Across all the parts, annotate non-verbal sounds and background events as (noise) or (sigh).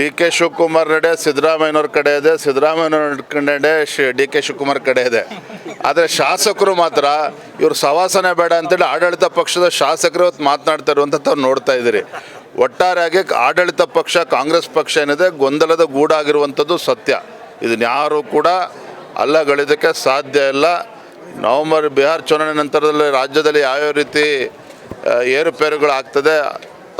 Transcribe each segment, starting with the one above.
D K Shivakumar ನಡೆ, ಸಿದ್ದರಾಮಯ್ಯನವ್ರ ಕಡೆ ಇದೆ. ಸಿದ್ದರಾಮಯ್ಯನವ್ರ ಶಿ, ಡಿ ಕೆ ಶಿವಕುಮಾರ್ ಕಡೆ ಇದೆ. ಆದರೆ ಶಾಸಕರು ಮಾತ್ರ ಇವ್ರು ಸವಾಸನೆ ಬೇಡ ಅಂತೇಳಿ ಆಡಳಿತ ಪಕ್ಷದ ಶಾಸಕರು ಇವತ್ತು ಮಾತನಾಡ್ತಾ ತಾವು ನೋಡ್ತಾ ಇದ್ದೀರಿ. ಒಟ್ಟಾರೆಯಾಗಿ ಆಡಳಿತ ಪಕ್ಷ, ಕಾಂಗ್ರೆಸ್ ಪಕ್ಷ ಏನಿದೆ, ಗೊಂದಲದ ಗೂಡಾಗಿರುವಂಥದ್ದು ಸತ್ಯ. ಇದನ್ನ ಯಾರು ಕೂಡ ಅಲ್ಲಗಳಿದಕ್ಕೆ ಸಾಧ್ಯ ಇಲ್ಲ. ನವೆಂಬರ್ ಬಿಹಾರ್ ಚುನಾವಣೆ ನಂತರದಲ್ಲಿ ರಾಜ್ಯದಲ್ಲಿ ಯಾವ್ಯಾವ ರೀತಿ ಏರುಪೇರುಗಳು ಏರುಪೇರುಗಳಾಗ್ತದೆ,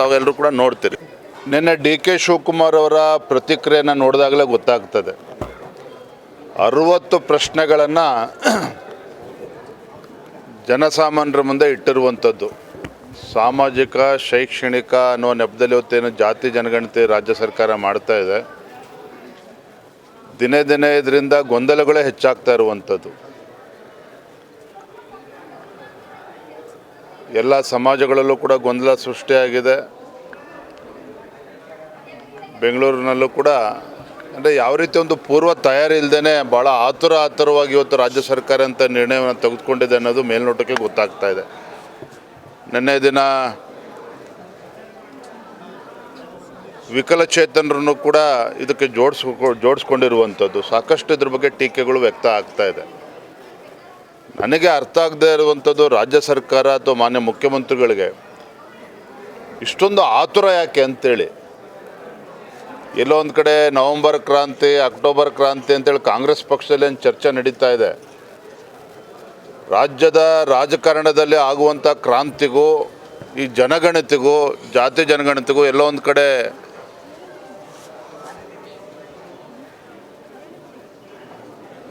ತಾವೆಲ್ಲರೂ ಕೂಡ ನೋಡ್ತೀರಿ. ನಿನ್ನೆ ಡಿ ಕೆ ಶಿವಕುಮಾರ್ ಅವರ ಪ್ರತಿಕ್ರಿಯೆಯನ್ನು ನೋಡಿದಾಗಲೇ ಗೊತ್ತಾಗ್ತದೆ. ಅರುವತ್ತು ಪ್ರಶ್ನೆಗಳನ್ನು (clears throat) ಜನಸಾಮಾನ್ಯರ ಮುಂದೆ ಇಟ್ಟಿರುವಂಥದ್ದು. ಸಾಮಾಜಿಕ, ಶೈಕ್ಷಣಿಕ ಅನ್ನೋ ನೆಪದಲ್ಲಿ ಇವತ್ತೇನು ಜಾತಿ ಜನಗಣತಿ ರಾಜ್ಯ ಸರ್ಕಾರ ಮಾಡ್ತಾ ಇದೆ. ದಿನೇ ದಿನೇ ಇದರಿಂದ ಗೊಂದಲಗಳೇ ಹೆಚ್ಚಾಗ್ತಾ ಇರುವಂಥದ್ದು. ಎಲ್ಲ ಸಮಾಜಗಳಲ್ಲೂ ಕೂಡ ಗೊಂದಲ ಸೃಷ್ಟಿಯಾಗಿದೆ. ಬೆಂಗಳೂರಿನಲ್ಲೂ ಕೂಡ ಅಂದರೆ ಯಾವ ರೀತಿ ಒಂದು ಪೂರ್ವ ತಯಾರಿ ಇಲ್ಲದೇ ಭಾಳ ಆತುರ ಆತುರವಾಗಿ ಇವತ್ತು ರಾಜ್ಯ ಸರ್ಕಾರ ಅಂತ ನಿರ್ಣಯವನ್ನು ತೆಗೆದುಕೊಂಡಿದೆ ಅನ್ನೋದು ಮೇಲ್ನೋಟಕ್ಕೆ ಗೊತ್ತಾಗ್ತಾ ಇದೆ. ನಿನ್ನೆ ದಿನ ವಿಕಲಚೇತನರನ್ನು ಕೂಡ ಇದಕ್ಕೆ ಜೋಡಿಸ್ಕೊ, ಜೋಡಿಸ್ಕೊಂಡಿರುವಂಥದ್ದು. ಸಾಕಷ್ಟು ಇದ್ರ ಬಗ್ಗೆ ಟೀಕೆಗಳು ವ್ಯಕ್ತ ಆಗ್ತಾ ಇದೆ. ನನಗೆ ಅರ್ಥ ಆಗದೇ ಇರುವಂಥದ್ದು ರಾಜ್ಯ ಸರ್ಕಾರ ಅಥವಾ ಮಾನ್ಯ ಮುಖ್ಯಮಂತ್ರಿಗಳಿಗೆ ಇಷ್ಟೊಂದು ಆತುರ ಯಾಕೆ ಅಂತೇಳಿ ಎಲ್ಲೋ ಒಂದು ಕಡೆ ನವೆಂಬರ್ ಕ್ರಾಂತಿ, ಅಕ್ಟೋಬರ್ ಕ್ರಾಂತಿ ಅಂತೇಳಿ ಕಾಂಗ್ರೆಸ್ ಪಕ್ಷದಲ್ಲಿ ಏನು ಚರ್ಚೆ ನಡೀತಾ ಇದೆ. ರಾಜ್ಯದ ರಾಜಕಾರಣದಲ್ಲಿ ಆಗುವಂಥ ಕ್ರಾಂತಿಗೂ, ಈ ಜನಗಣತಿಗೂ, ಜಾತಿ ಜನಗಣತಿಗೂ ಎಲ್ಲೋ ಒಂದು ಕಡೆ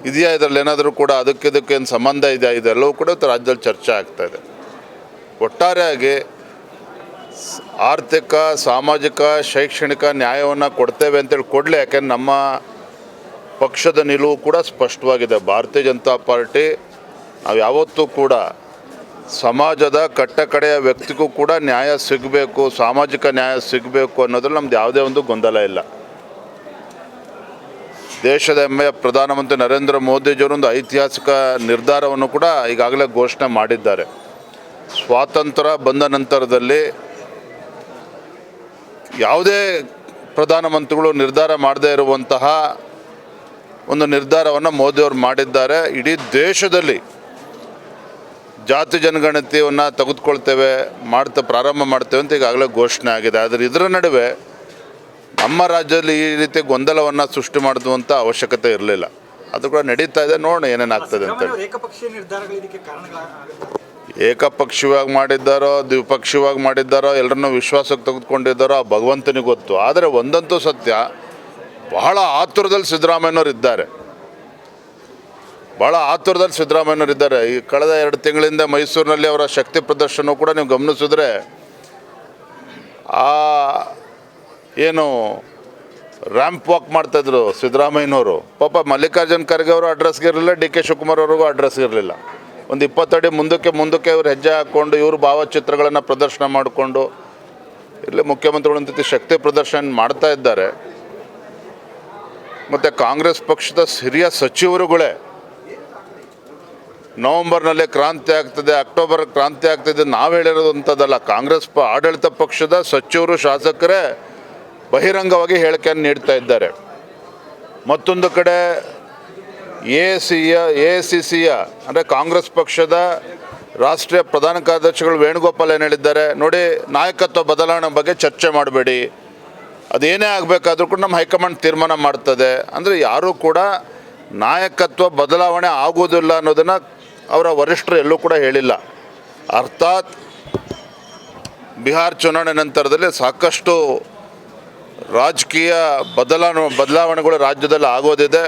ಇದೆಯಾ ಇದರಲ್ಲಿ? ಏನಾದರೂ ಕೂಡ ಅದಕ್ಕೆ ಇದಕ್ಕೆ ಏನು ಸಂಬಂಧ ಇದೆಯಾ? ಇದೆಲ್ಲವೂ ಕೂಡ ರಾಜ್ಯದಲ್ಲಿ ಚರ್ಚೆ ಆಗ್ತಾ ಇದೆ. ಒಟ್ಟಾರೆಯಾಗಿ ಆರ್ಥಿಕ, ಸಾಮಾಜಿಕ, ಶೈಕ್ಷಣಿಕ ನ್ಯಾಯವನ್ನು ಕೊಡ್ತೇವೆ ಅಂತೇಳಿ ಕೊಡಲಿ, ಯಾಕೆಂದ್ರೆ ನಮ್ಮ ಪಕ್ಷದ ನಿಲುವು ಕೂಡ ಸ್ಪಷ್ಟವಾಗಿದೆ. ಭಾರತೀಯ ಜನತಾ ಪಾರ್ಟಿ ನಾವು ಯಾವತ್ತೂ ಕೂಡ ಸಮಾಜದ ಕಟ್ಟಕಡೆಯ ವ್ಯಕ್ತಿಗೂ ಕೂಡ ನ್ಯಾಯ ಸಿಗಬೇಕು, ಸಾಮಾಜಿಕ ನ್ಯಾಯ ಸಿಗಬೇಕು ಅನ್ನೋದ್ರಲ್ಲಿ ನಮ್ದು ಯಾವುದೇ ಒಂದು ಗೊಂದಲ ಇಲ್ಲ. ದೇಶದ ಹೆಮ್ಮೆಯ ಪ್ರಧಾನಮಂತ್ರಿ ನರೇಂದ್ರ ಮೋದಿಜಿಯವರೊಂದು ಐತಿಹಾಸಿಕ ನಿರ್ಧಾರವನ್ನು ಕೂಡ ಈಗಾಗಲೇ ಘೋಷಣೆ ಮಾಡಿದ್ದಾರೆ. ಸ್ವಾತಂತ್ರ್ಯ ಬಂದ ನಂತರದಲ್ಲಿ ಯಾವುದೇ ಪ್ರಧಾನಮಂತ್ರಿಗಳು ನಿರ್ಧಾರ ಮಾಡದೇ ಇರುವಂತಹ ಒಂದು ನಿರ್ಧಾರವನ್ನು ಮೋದಿಯವರು ಮಾಡಿದ್ದಾರೆ. ಇಡೀ ದೇಶದಲ್ಲಿ ಜಾತಿ ಜನಗಣತಿಯನ್ನು ತೆಗೆದುಕೊಳ್ತೇವೆ, ಮಾಡ್ತಾ ಪ್ರಾರಂಭ ಮಾಡ್ತೇವೆ ಅಂತ ಈಗಾಗಲೇ ಘೋಷಣೆ ಆಗಿದೆ. ಆದರೆ ಇದರ ನಡುವೆ ನಮ್ಮ ರಾಜ್ಯದಲ್ಲಿ ಈ ರೀತಿ ಗೊಂದಲವನ್ನು ಸೃಷ್ಟಿ ಮಾಡುವಂಥ ಅವಶ್ಯಕತೆ ಇರಲಿಲ್ಲ. ಅದು ಕೂಡ ನಡೀತಾ ಇದೆ. ನೋಡೋಣ ಏನೇನಾಗ್ತದೆ ಅಂತೇಳಿ ಏಕಪಕ್ಷೀಯವಾಗಿ ಮಾಡಿದ್ದಾರೋ ದ್ವಿಪಕ್ಷೀಯವಾಗಿ ಮಾಡಿದ್ದಾರೋ ಎಲ್ಲರನ್ನೂ ವಿಶ್ವಾಸಕ್ಕೆ ತೆಗೆದುಕೊಂಡಿದ್ದಾರೋ ಆ ಭಗವಂತನಿಗೆ ಗೊತ್ತು. ಆದರೆ ಒಂದಂತೂ ಸತ್ಯ, ಬಹಳ ಆತುರದಲ್ಲಿ ಸಿದ್ದರಾಮಯ್ಯನವರು ಇದ್ದಾರೆ. ಭಾಳ ಆತುರದಲ್ಲಿ ಸಿದ್ದರಾಮಯ್ಯನವರು ಇದ್ದಾರೆ. ಈ ಕಳೆದ ಎರಡು ತಿಂಗಳಿಂದ ಮೈಸೂರಿನಲ್ಲಿ ಅವರ ಶಕ್ತಿ ಪ್ರದರ್ಶನ ಕೂಡ ನೀವು ಗಮನಿಸಿದ್ರೆ, ಆ ಏನು ರ್ಯಾಂಪ್ ವಾಕ್ ಮಾಡ್ತಾಯಿದ್ರು ಸಿದ್ದರಾಮಯ್ಯನವರು. ಪಾಪ ಮಲ್ಲಿಕಾರ್ಜುನ್ ಖರ್ಗೆ ಅವರು ಅಡ್ರೆಸ್ಗೆ ಇರಲಿಲ್ಲ, ಡಿ ಕೆ ಶಿವಕುಮಾರ್ ಅವ್ರಿಗೂ ಅಡ್ರೆಸ್ ಇರಲಿಲ್ಲ. ಒಂದು ಇಪ್ಪತ್ತಡಿ ಮುಂದಕ್ಕೆ ಮುಂದಕ್ಕೆ ಇವರು ಹೆಜ್ಜೆ ಹಾಕ್ಕೊಂಡು ಇವರು ಭಾವಚಿತ್ರಗಳನ್ನು ಪ್ರದರ್ಶನ ಮಾಡಿಕೊಂಡು ಇಲ್ಲಿ ಮುಖ್ಯಮಂತ್ರಿಗಳು ಒಂದು ಶಕ್ತಿ ಪ್ರದರ್ಶನ ಮಾಡ್ತಾ ಇದ್ದಾರೆ. ಮತ್ತು ಕಾಂಗ್ರೆಸ್ ಪಕ್ಷದ ಹಿರಿಯ ಸಚಿವರುಗಳೇ, ನವೆಂಬರ್ನಲ್ಲಿ ಕ್ರಾಂತಿ ಆಗ್ತದೆ, ಅಕ್ಟೋಬರ್ ಕ್ರಾಂತಿ ಆಗ್ತದೆ, ನಾವು ಹೇಳಿರೋದಂಥದ್ದಲ್ಲ ಕಾಂಗ್ರೆಸ್ ಪ, ಆಡಳಿತ ಪಕ್ಷದ ಸಚಿವರು, ಶಾಸಕರೇ ಬಹಿರಂಗವಾಗಿ ಹೇಳಿಕೆಯನ್ನು ನೀಡ್ತಾ ಇದ್ದಾರೆ. ಮತ್ತೊಂದು ಕಡೆ ಎ ಸಿಯ ಎ ಸಿ ಸಿಯ ಅಂದರೆ ಕಾಂಗ್ರೆಸ್ ಪಕ್ಷದ ರಾಷ್ಟ್ರೀಯ ಪ್ರಧಾನ ಕಾರ್ಯದರ್ಶಿಗಳು ವೇಣುಗೋಪಾಲ್ ಏನು ಹೇಳಿದ್ದಾರೆ, ನೋಡಿ ನಾಯಕತ್ವ ಬದಲಾವಣೆ ಬಗ್ಗೆ ಚರ್ಚೆ ಮಾಡಬೇಡಿ. ಅದೇನೇ ಆಗಬೇಕಾದ್ರೂ ಕೂಡ ನಮ್ಮ ಹೈಕಮಾಂಡ್ ತೀರ್ಮಾನ ಮಾಡ್ತದೆ. ಅಂದರೆ ಯಾರೂ ಕೂಡ ನಾಯಕತ್ವ ಬದಲಾವಣೆ ಆಗುವುದಿಲ್ಲ ಅನ್ನೋದನ್ನು ಅವರ ವರಿಷ್ಠರು ಎಲ್ಲೂ ಕೂಡ ಹೇಳಿಲ್ಲ. ಅರ್ಥಾತ್ ಬಿಹಾರ್ ಚುನಾವಣೆ ನಂತರದಲ್ಲಿ ಸಾಕಷ್ಟು ರಾಜಕೀಯ ಬದಲಾವಣೆ, ಬದಲಾವಣೆಗಳು ರಾಜ್ಯದಲ್ಲಿ ಆಗೋದಿದೆ.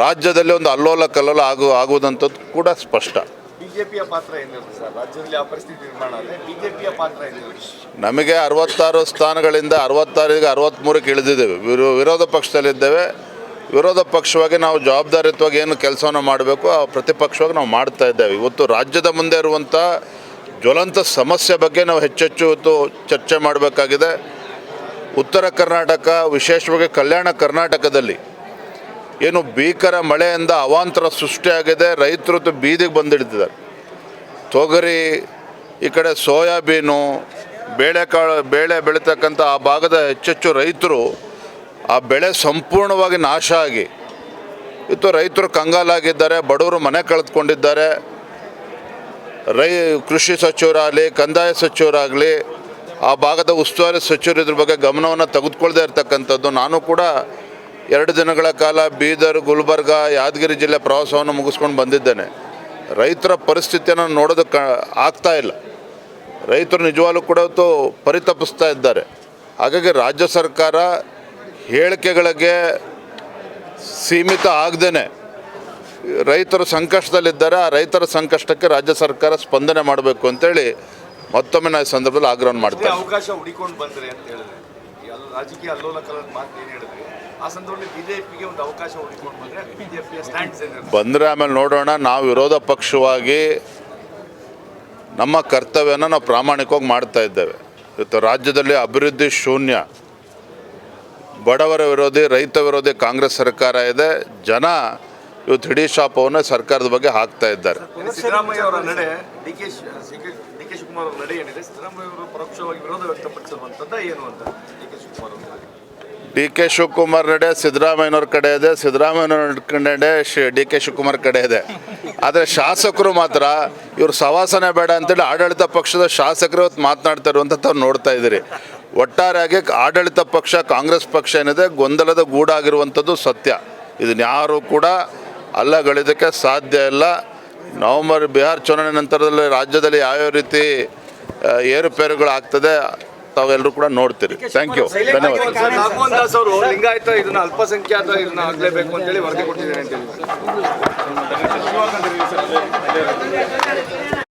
ರಾಜ್ಯದಲ್ಲಿ ಒಂದು ಅಲ್ಲೋಲ ಕಲ್ಲೋಲ ಆಗು ಆಗುವುದಂಥದ್ದು ಕೂಡ ಸ್ಪಷ್ಟ. ಬಿಜೆಪಿಯ ಪಾತ್ರ ಏನಿರುತ್ತೆ ಸರ್? ರಾಜ್ಯದಲ್ಲಿ ಆ ಪರಿಸ್ಥಿತಿ ನಿರ್ಮಾಣ ಆದರೆ ಬಿಜೆಪಿಯ ಪಾತ್ರ ಏನಿರುತ್ತೆ ನಮಗೆ ಅರವತ್ತಾರು ಸ್ಥಾನಗಳಿಂದ ಅರವತ್ತಾರಿಗೆ ಅರವತ್ತ್ಮೂರಕ್ಕೆ ಇಳಿದಿದ್ದೇವೆ. ವಿರೋ ವಿರೋಧ ಪಕ್ಷದಲ್ಲಿದ್ದೇವೆ ವಿರೋಧ ಪಕ್ಷವಾಗಿ ನಾವು ಜವಾಬ್ದಾರಿತ್ವಾಗಿ ಏನು ಕೆಲಸವನ್ನು ಮಾಡಬೇಕು ಆ ಪ್ರತಿಪಕ್ಷವಾಗಿ ನಾವು ಮಾಡ್ತಾ ಇದ್ದೇವೆ. ಇವತ್ತು ರಾಜ್ಯದ ಮುಂದೆ ಇರುವಂಥ ಜ್ವಲಂತ ಸಮಸ್ಯೆ ಬಗ್ಗೆ ನಾವು ಹೆಚ್ಚೆಚ್ಚು ಇವತ್ತು ಚರ್ಚೆ ಮಾಡಬೇಕಾಗಿದೆ. ಉತ್ತರ ಕರ್ನಾಟಕ ವಿಶೇಷವಾಗಿ ಕಲ್ಯಾಣ ಕರ್ನಾಟಕದಲ್ಲಿ ಏನು ಭೀಕರ ಮಳೆಯಿಂದ ಅವಾಂತರ ಸೃಷ್ಟಿಯಾಗಿದೆ ರೈತರು ಬೀದಿಗೆ ಬಂದಿಡ್ತಿದ್ದಾರೆ ತೊಗರಿ, ಈ ಕಡೆ ಸೋಯಾಬೀನು, ಬೇಳೆಕಾಳು, ಬೇಳೆ ಬೆಳೀತಕ್ಕಂಥ ಆ ಭಾಗದ ಹೆಚ್ಚೆಚ್ಚು ರೈತರು ಆ ಬೆಳೆ ಸಂಪೂರ್ಣವಾಗಿ ನಾಶ ಆಗಿ, ಇತ್ತು ರೈತರು ಕಂಗಾಲಾಗಿದ್ದಾರೆ, ಬಡವರು ಮನೆ ಕಳೆದುಕೊಂಡಿದ್ದಾರೆ. ರೈ, ಕೃಷಿ ಸಚಿವರಾಗಲಿ, ಕಂದಾಯ ಸಚಿವರಾಗಲಿ, ಆ ಭಾಗದ ಉಸ್ತುವಾರಿ ಸಚಿವರು ಇದ್ರ ಬಗ್ಗೆ ಗಮನವನ್ನು ತೆಗೆದುಕೊಳ್ಳದೆ ಇರತಕ್ಕಂಥದ್ದು. ನಾನು ಕೂಡ ಎರಡು ದಿನಗಳ ಕಾಲ ಬೀದರ್, ಗುಲ್ಬರ್ಗ, ಯಾದಗಿರಿ ಜಿಲ್ಲೆ ಪ್ರವಾಸವನ್ನು ಮುಗಿಸ್ಕೊಂಡು ಬಂದಿದ್ದೇನೆ. ರೈತರ ಪರಿಸ್ಥಿತಿಯನ್ನು ನೋಡೋದಕ್ಕೆ ಆಗ್ತಾ ಇಲ್ಲ. ರೈತರು ನಿಜವಾಗ್ಲೂ ಕೂಡ ಪರಿತಪಿಸ್ತಾ ಇದ್ದಾರೆ. ಹಾಗಾಗಿ ರಾಜ್ಯ ಸರ್ಕಾರ ಹೇಳಿಕೆಗಳಿಗೆ ಸೀಮಿತ ಆಗದೇ ರೈತರು ಸಂಕಷ್ಟದಲ್ಲಿದ್ದಾರೆ. ಆ ರೈತರ ಸಂಕಷ್ಟಕ್ಕೆ ರಾಜ್ಯ ಸರ್ಕಾರ ಸ್ಪಂದನೆ ಮಾಡಬೇಕು ಅಂತೇಳಿ ಮತ್ತೊಮ್ಮೆ ನಾನು ಈ ಸಂದರ್ಭದಲ್ಲಿ ಆಗ್ರಹ ಮಾಡ್ತೇವೆ ಅವಕಾಶ ಹುಡಿಕೊಂಡು ಬಂದರೆ ಅಂತ ಹೇಳಿದ್ರೆ ರಾಜಕೀಯ ಅಲ್ಲೋಲ ಮಾತು ಏನು ಹೇಳಿದ್ರೆ ಆ ಸಂದರ್ಭದಲ್ಲಿ ಬಿಜೆಪಿಗೆ ಒಂದು ಅವಕಾಶ ಹುಡಿಕೊಂಡು ಬಂದ್ರೆ ಬಿಜೆಪಿಯ ಸ್ಟ್ಯಾಂಡ್ಸ್ ಏನಿರುತ್ತೆ ಬಂದರೆ ಆಮೇಲೆ ನೋಡೋಣ ನಾವು ವಿರೋಧ ಪಕ್ಷವಾಗಿ ನಮ್ಮ ಕರ್ತವ್ಯನ ನಾವು ಪ್ರಾಮಾಣಿಕವಾಗಿ ಮಾಡ್ತಾ ಇದ್ದೇವೆ. ಇವತ್ತು ರಾಜ್ಯದಲ್ಲಿ ಅಭಿವೃದ್ಧಿ ಶೂನ್ಯ. ಬಡವರ ವಿರೋಧಿ ರೈತ ವಿರೋಧಿ ಕಾಂಗ್ರೆಸ್ ಸರ್ಕಾರ ಇದೆ. ಜನ ಇವತ್ತು ಹಿಡೀ ಶಾಪವನ್ನು ಸರ್ಕಾರದ ಬಗ್ಗೆ ಹಾಕ್ತಾ ಇದ್ದಾರೆ. ಸಿದ್ದರಾಮಯ್ಯ ಅವರ ನಡೆ D K D K Shivakumar ಅವರ ನಡೆ ಏನಿದೆ? ಸಿದ್ದರಾಮಯ್ಯ ಅವರು ಪರೋಕ್ಷವಾಗಿ ವಿರೋಧ ವ್ಯಕ್ತಪಡಿಸಿರುವಂಥದ್ದು ಏನು ಅಂತ ಡಿ ಕೆ ಶಿವಕುಮಾರ್ ಅವರು ಡಿ ಕೆ ಶಿವಕುಮಾರ್ ನಡೆ, ಸಿದ್ದರಾಮಯ್ಯನವ್ರ ಕಡೆ ಇದೆ. ಸಿದ್ದರಾಮಯ್ಯನವ್ರ ನಡೆ ಶಿ, ಡಿ ಕೆ ಶಿವಕುಮಾರ್ ಕಡೆ ಇದೆ. ಆದರೆ ಶಾಸಕರು ಮಾತ್ರ ಇವರು ಸವಾಸನೆ ಬೇಡ ಅಂತೇಳಿ ಆಡಳಿತ ಪಕ್ಷದ ಶಾಸಕರು ಇವತ್ತು ಮಾತನಾಡ್ತಾ ತಾವು ನೋಡ್ತಾ ಇದ್ದೀರಿ. ಒಟ್ಟಾರೆಯಾಗಿ ಆಡಳಿತ ಪಕ್ಷ, ಕಾಂಗ್ರೆಸ್ ಪಕ್ಷ ಏನಿದೆ, ಗೊಂದಲದ ಗೂಡಾಗಿರುವಂಥದ್ದು ಸತ್ಯ. ಇದನ್ನ ಯಾರು ಕೂಡ ಅಲ್ಲಗಳಿದಕ್ಕೆ ಸಾಧ್ಯ ಇಲ್ಲ. ನವಂಬರ್, ಬಿಹಾರ್ ಚುನಾವಣೆ ನಂತರದಲ್ಲಿ ರಾಜ್ಯದಲ್ಲಿ ಯಾವ್ಯಾವ ರೀತಿ ಏರುಪೇರುಗಳಾಗ್ತದೆ ತಾವೆಲ್ಲರೂ ಕೂಡ ನೋಡ್ತೀರಿ. ಥ್ಯಾಂಕ್ ಯು ಧನ್ಯವಾದ ಸರ್ ನಾಗಮೋಹನ್ ದಾಸ್ ಅವರು ಲಿಂಗಾಯತ ಇದನ್ನ ಅಲ್ಪಸಂಖ್ಯಾತ ಇದನ್ನ ಆಗ್ಲೇಬೇಕು ಅಂತೇಳಿ ವರದಿ ಕೊಟ್ಟಿದ್ದಾರೆ ಅಂತ ಹೇಳಿ.